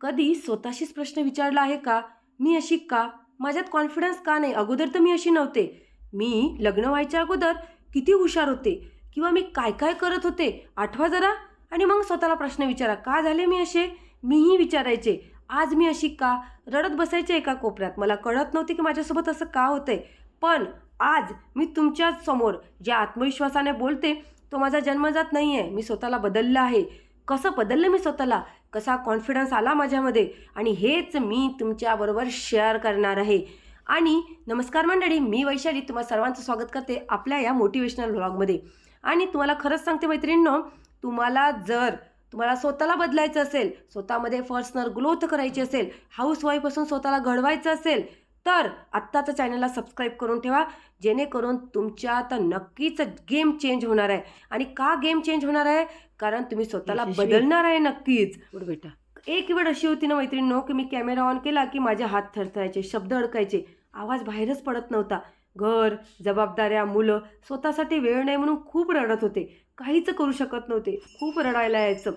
कधी स्वतःशीच प्रश्न विचारला आहे का? मी अशी का? माझ्यात कॉन्फिडन्स का नाही? अगोदर तर मी अशी नव्हते. मी लग्न व्हायच्या अगोदर किती हुशार होते? किंवा मी काय काय करत होते? आठवा जरा. आणि मग स्वतःला प्रश्न विचारा. का झाले मी असे? मीही विचारायचे. आज मी अशी का? रडत बसायचे एका कोपऱ्यात. मला कळत नव्हते की माझ्यासोबत असं का होतंय. पण आज मी तुमच्याच समोर ज्या आत्मविश्वासाने बोलते तो माझा जन्मजात नाही आहे मी स्वतःला बदललं आहे. कसं बदललं मी स्वतःला? कसा कॉन्फिडन्स आला माझ्यामध्ये? आणि हेच मी तुमच्याबरोबर शेअर करणार आहे. आणि नमस्कार मंडळी मी वैशाली तुम्हा सर्वांचं स्वागत करते आपल्या या मोटिवेशनल व्लॉगमध्ये आणि तुम्हाला खरंच सांगते मैत्रिणींनो तुम्हाला जर तुम्हाला स्वतःला बदलायचं असेल स्वतःमध्ये पर्सनल ग्रोथ करायची असेल हाऊसवाईफपासून स्वतःला घडवायचं असेल तर आत्ताचं चॅनलला सबस्क्राईब करून ठेवा जेणेकरून तुमच्यात नक्कीच गेम चेंज होणार आहे. आणि का गेम चेंज होणार आहे? कारण तुम्ही स्वतःला. बदलणार आहे नक्कीच. बेटा. एक वेळ अशी होती ना मैत्रिणींनो की मी कॅमेरा ऑन केला की माझे हात थरथरायचे शब्द अडकायचे. आवाज बाहेरच पडत नव्हता. घर जबाबदाऱ्या मुलं स्वतःसाठी वेळ नाही म्हणून खूप रडत होते. काहीच करू शकत नव्हते. खूप रडायला यायचं.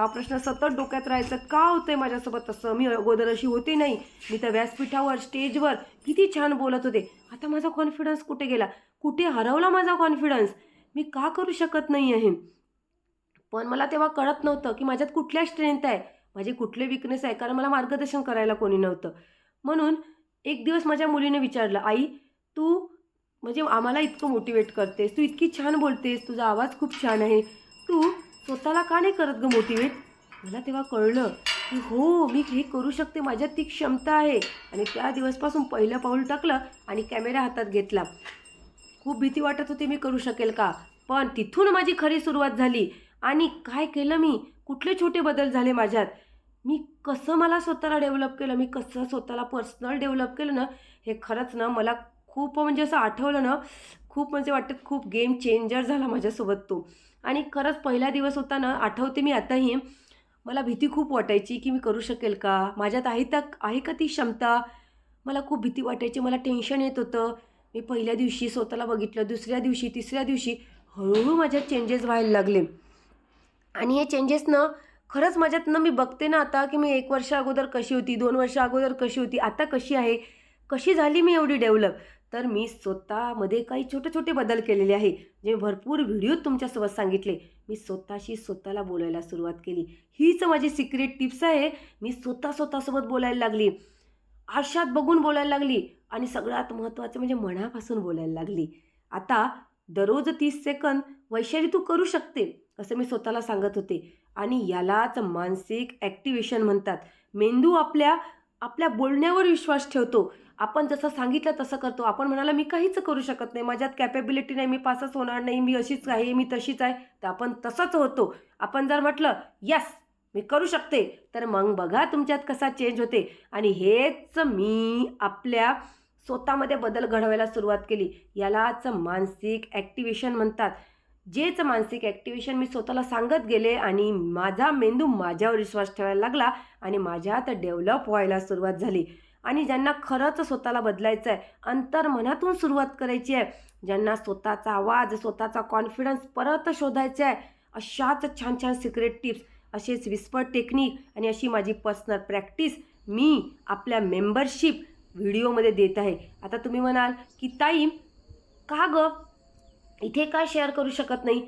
हा प्रश्न सतत डोक्यात राहायचं. का होतंय माझ्यासोबत तसं? मी अगोदर अशी होते नाही. मी त्या व्यासपीठावर स्टेजवर किती छान बोलत होते. आता माझा कॉन्फिडन्स कुठे गेला? कुठे हरवला माझा कॉन्फिडन्स मी का करू शकत नाही आहे पण मला तेव्हा कळत नव्हतं की माझ्यात कुठल्या स्ट्रेंथ आहे. माझे कुठले विकनेस आहे? कारण मला मार्गदर्शन करायला कोणी नव्हतं. म्हणून एक दिवस माझ्या मुलीने विचारलं आई तू म्हणजे आम्हाला इतकं मोटिवेट करतेस. तू इतकी छान बोलतेस. तुझा आवाज खूप छान आहे. तू स्वतःला का नाही करत ग मोटिवेट मला तेव्हा कळलं की हो मी हे करू शकते माझ्यात ती क्षमता आहे. आणि त्या दिवसपासून पहिलं पाऊल टाकलं आणि कॅमेरा हातात घेतला. खूप भीती वाटत होती मी करू शकेल का? पण तिथून माझी खरी सुरुवात झाली. आणि काय केलं मी? कुठले छोटे बदल झाले माझ्यात? मी कसं मला स्वतःला डेव्हलप केलं? मी कसं स्वतःला पर्सनल डेव्हलप केलं ना? हे खरंच ना मला खूप म्हणजे असं आठवलं ना खूप म्हणजे वाटतं खूप गेम चेंजर झाला माझ्यासोबत तो. आणि खरंच पहिला दिवस होता ना आठवते मी आताही. मला भीती खूप वाटायची की मी करू शकेल का? माझ्यात आहे तर आहे का ती क्षमता? मला खूप भीती वाटायची मला टेन्शन येत होतं. मी पहिल्या दिवशी स्वतःला बघितलं दुसऱ्या दिवशी तिसऱ्या दिवशी हळूहळू माझ्यात चेंजेस व्हायला लागले. आणि हे चेंजेस ना खरंच माझ्यातनं मी बघते ना आता की मी एक वर्ष अगोदर कशी होती दोन वर्ष अगोदर कशी होती आता कशी आहे? कशी झाली मी एवढी डेव्हलप तर मी स्वतःमध्ये काही छोटे छोटे बदल केलेले आहे. जे भरपूर व्हिडिओ तुमच्यासोबत सांगितले. मी स्वतःशी स्वतःला बोलायला सुरुवात केली. हीच माझी सिक्रेट टिप्स आहे. मी स्वतः स्वतःसोबत बोलायला लागली. आरशात बघून बोलायला लागली. आणि सगळ्यात महत्त्वाचं म्हणजे मनापासून बोलायला लागली. आता दररोज तीस सेकंद वैशाली तू करू शकते असं मी स्वतःला सांगत होते. आणि यालाच मानसिक ॲक्टिवेशन म्हणतात. मेंदू आपल्या आपल्या बोलण्यावर विश्वास ठेवतो. आपण जसं सांगितलं तसं करतो. आपण म्हणाला मी काहीच करू शकत नाही. माझ्यात कॅपेबिलिटी नाही. मी पासच होणार नाही. मी अशीच आहे. मी तशीच आहे. तर आपण तसंच होतो. आपण जर म्हटलं यस मी करू शकते. तर मग बघा तुमच्यात कसा चेंज होते. आणि हेच मी आपल्या स्वतःमध्ये बदल घडवायला सुरुवात केली. यालाच मानसिक ॲक्टिवेशन म्हणतात. जेच मानसिक ॲक्टिवेशन मी स्वतःला सांगत गेले आणि माझा मेंदू माझ्यावर विश्वास ठेवायला लागला आणि माझ्यात डेव्हलप व्हायला सुरुवात झाली. आणि ज्यांना खरंच स्वतःला बदलायचं आहे अंतर्मनातून सुरुवात करायची आहे. ज्यांना स्वतःचा आवाज स्वतःचा कॉन्फिडन्स परत शोधायचा आहे अशाच छान छान सिक्रेट टिप्स असेच विस्पर टेक्निक आणि अशी माझी पर्सनल प्रॅक्टिस मी आपल्या मेंबरशिप व्हिडिओमध्ये देत आहे. आता तुम्ही म्हणाल की ताई का ग? इथे काय शेअर करू शकत नाही?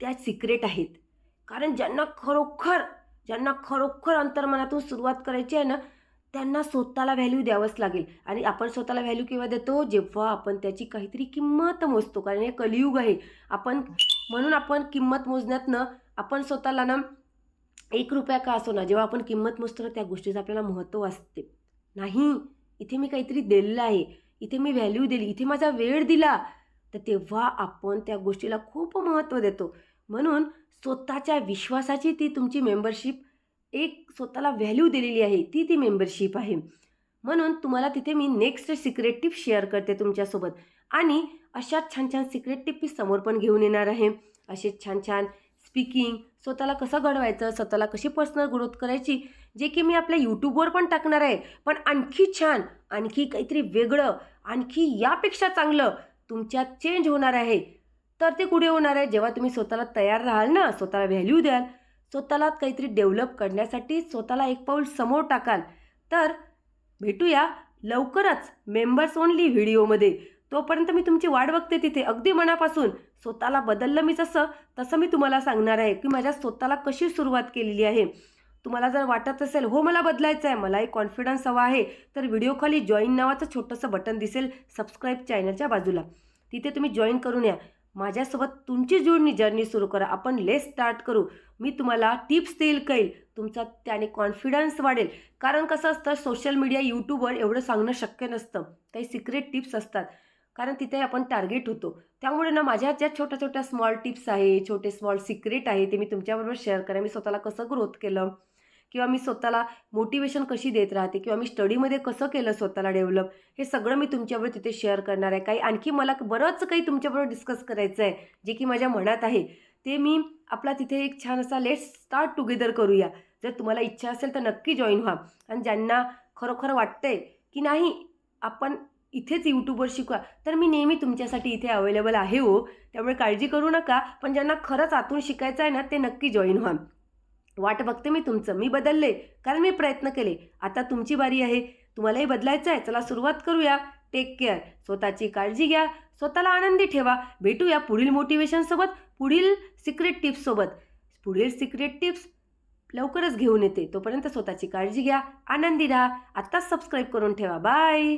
त्या सिक्रेट आहेत. कारण ज्यांना खरोखर ज्यांना खरोखर अंतर्मनातून सुरुवात करायची आहे ना त्यांना स्वतःला व्हॅल्यू द्यावंच लागेल. आणि आपण स्वतःला व्हॅल्यू केव्हा देतो? जेव्हा आपण त्याची काहीतरी किंमत मोजतो. कारण हे कलियुग आहे. आपण म्हणून आपण किंमत मोजण्यातनं आपण स्वतःला ना एक रुपया का असो ना जेव्हा आपण किंमत मोजतो ना त्या गोष्टीचं आपल्याला महत्त्व असते. नाही. इथे मी काहीतरी दिलेलं आहे. इथे मी व्हॅल्यू दिली. इथे माझा वेळ दिला. तर तेव्हा आपण त्या गोष्टीला खूप महत्त्व देतो. म्हणून स्वतःच्या विश्वासाची ती तुमची मेंबरशिप एक स्वतःला व्हॅल्यू दिलेली आहे ती ती मेंबरशिप आहे. म्हणून तुम्हाला तिथे मी नेक्स्ट सिक्रेट टिप शेअर करते तुमच्यासोबत. आणि अशा छान छान सिक्रेट टिप मी समोर पण घेऊन येणार आहे. असे छान छान स्पीकिंग स्वतःला कसं घडवायचं स्वतःला कशी पर्सनल ग्रोथ करायची जे की मी आपल्या यूट्यूबवर पण टाकणार आहे. पण आणखी छान आणखी काहीतरी वेगळं आणखी यापेक्षा चांगलं तुमच्यात चेंज होणार आहे. तर ते कुठे होणार आहे? जेव्हा तुम्ही स्वतःला तयार राहाल ना स्वतःला व्हॅल्यू द्याल स्वतःला काहीतरी डेव्हलप करण्यासाठी स्वतःला एक पाऊल समोर टाकाल. तर भेटूया लवकरच मेंबर्स ओनली व्हिडिओमध्ये तोपर्यंत मी तुमची वाट बघते तिथे. अगदी मनापासून. स्वतःला बदललं मी जसं तसं मी तुम्हाला सांगणार आहे की माझ्या स्वतःला कशी सुरुवात केलेली आहे. तुम्हाला जर वाटत असेल हो मला बदलायचं आहे मला एक कॉन्फिडन्स हवा आहे तर व्हिडिओखाली जॉईन नावाचं छोटंसं बटन दिसेल सबस्क्राईब चॅनलच्या बाजूला. तिथे तुम्ही जॉईन करून या. माझ्यासोबत तुमची जुळणी जर्नी सुरू करा. आपण लेस स्टार्ट करू. मी तुम्हाला टिप्स देईल कळेल. तुमचा त्याने कॉन्फिडन्स वाढेल. कारण कसं असतं सोशल मीडिया यूट्यूबवर एवढं सांगणं शक्य नसतं. काही सिक्रेट टिप्स असतात. कारण तिथे आपण टार्गेट होतो. त्यामुळे ना माझ्या ज्या छोट्या छोट्या स्मॉल टिप्स आहे छोटे स्मॉल सिक्रेट आहे ते मी तुमच्याबरोबर शेअर करेन. मी स्वतःला कसं ग्रोथ केलं किंवा मी स्वतःला मोटिवेशन कशी देत राहते किंवा मी स्टडीमध्ये कसं केलं स्वतःला डेव्हलप हे सगळं मी तुमच्याबरोबर तिथे शेअर करणार आहे. काही आणखी मला बरंच काही तुमच्याबरोबर डिस्कस करायचं आहे जे की माझ्या मनात आहे ते मी आपला तिथे एक छान असा लेट्स स्टार्ट टुगेदर करूया. जर तुम्हाला इच्छा असेल तर नक्की जॉईन व्हा. आणि ज्यांना खरोखर वाटतंय की नाही आपण इथेच यूट्यूबवर शिकवा तर मी नेहमी तुमच्यासाठी इथे अवेलेबल आहे हो. त्यामुळे काळजी करू नका पण ज्यांना खरंच आतून शिकायचं आहे ना ते नक्की जॉईन व्हा. वाट बघते मी तुमचं. मी बदलले. कारण मी प्रयत्न केले. आता तुमची बारी आहे. तुम्हालाही बदलायचं आहे. चला सुरुवात करूया. टेक केअर स्वतःची काळजी घ्या. स्वतःला आनंदी ठेवा. भेटूया पुढील मोटिवेशनसोबत पुढील सिक्रेट टिप्ससोबत पुढील सिक्रेट टिप्स लवकरच घेऊन येते. तोपर्यंत स्वतःची काळजी घ्या. आनंदी राहा. आत्ताच सबस्क्राईब करून ठेवा. बाय